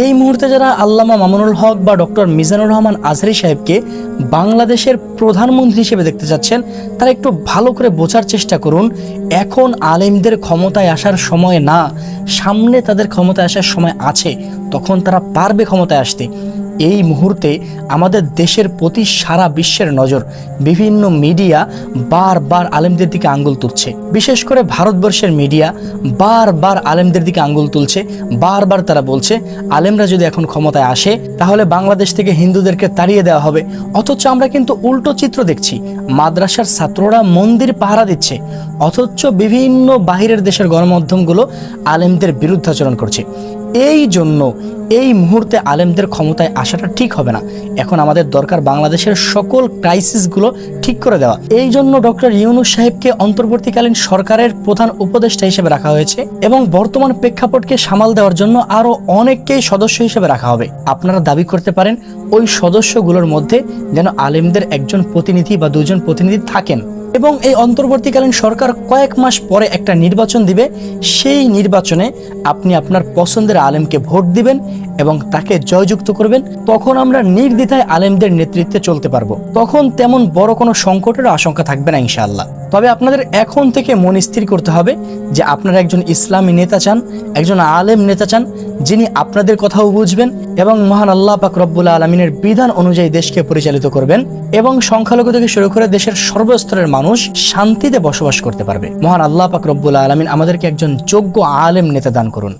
এই মুহূর্তে যারা আল্লামা মামুনুল হক বা ডক্টর মিজানুর রহমান আজহারি সাহেবকে বাংলাদেশের প্রধানমন্ত্রী হিসেবে দেখতে চাচ্ছেন, তারা একটু ভালো করে বোঝার চেষ্টা করুন, এখন আলেমদের ক্ষমতায় আসার সময় না, সামনে তাদের ক্ষমতায় আসার সময় আছে, তখন তারা পারবে ক্ষমতায় আসতে। এই মুহূর্তে আমাদের দেশের প্রতি সারা বিশ্বের নজর বিভিন্ন মিডিয়া বারবার আলেমদের দিকে আঙ্গুল তুলছে। বিশেষ করে ভারতবর্ষের মিডিয়া বারবার আলেমদের দিকে আঙ্গুল তুলছে, বারবার তারা বলছে, আলেমরা যদি এখন ক্ষমতায় আসে, তাহলে বাংলাদেশ থেকে হিন্দুদেরকে তাড়িয়ে দেওয়া হবে। অথচ আমরা কিন্তু উল্টো চিত্র দেখছি, মাদ্রাসার ছাত্ররা মন্দির পাহারা দিচ্ছে, অথচ বিভিন্ন বাহিরের দেশের গণমাধ্যমগুলো আলেমদের বিরুদ্ধাচরণ করছে। এই জন্য এই মুহূর্তে আলেমদের ক্ষমতায় আসাটা ঠিক হবে না। এখন আমাদের দরকার বাংলাদেশের সকল ক্রাইসিসগুলো ঠিক করে দেওয়া। এই জন্য ডক্টর ইউনুস সাহেবকে অন্তর্বর্তীকালীন সরকারের প্রধান উপদেষ্টা হিসেবে রাখা হয়েছে এবং বর্তমান প্রেক্ষাপটকে সামাল দেওয়ার জন্য আরও অনেককেই সদস্য হিসেবে রাখা হবে। আপনারা দাবি করতে পারেন, ওই সদস্যগুলোর মধ্যে যেন আলেমদের একজন প্রতিনিধি বা দুজন প্রতিনিধি থাকেন। এবং এই অন্তর্বর্তীকালীন সরকার কয়েক মাস পরে একটা নির্বাচন দিবে। সেই নির্বাচনে আপনি আপনার পছন্দের আলেমকে ভোট দিবেন এবং তাকে জয়যুক্ত করবেন। তখন আমরা নির্দ্বিধায় আলেমদের নেতৃত্বে চলতে পারব। তখন তেমন বড় কোনো সংকটের আশঙ্কা থাকবে না, ইনশাআল্লাহ। তবে আপনাদের এখন থেকে মন স্থির করতে হবে যে আপনারা একজন ইসলামী নেতা চান, একজন আলেম নেতা চান, যিনি আপনাদের কথাও বুঝবেন এবং মহান আল্লাহ পাক রব্বুল আলমিনের বিধান অনুযায়ী দেশকে পরিচালিত করবেন এবং সংখ্যালঘু থেকে শুরু করে দেশের সর্বস্তরের মানুষ শান্তিতে বসবাস করতে পারবে। মহান আল্লাহ পাক রব্বুল আলমিন আমাদেরকে একজন যোগ্য আলেম নেতা দান করুন।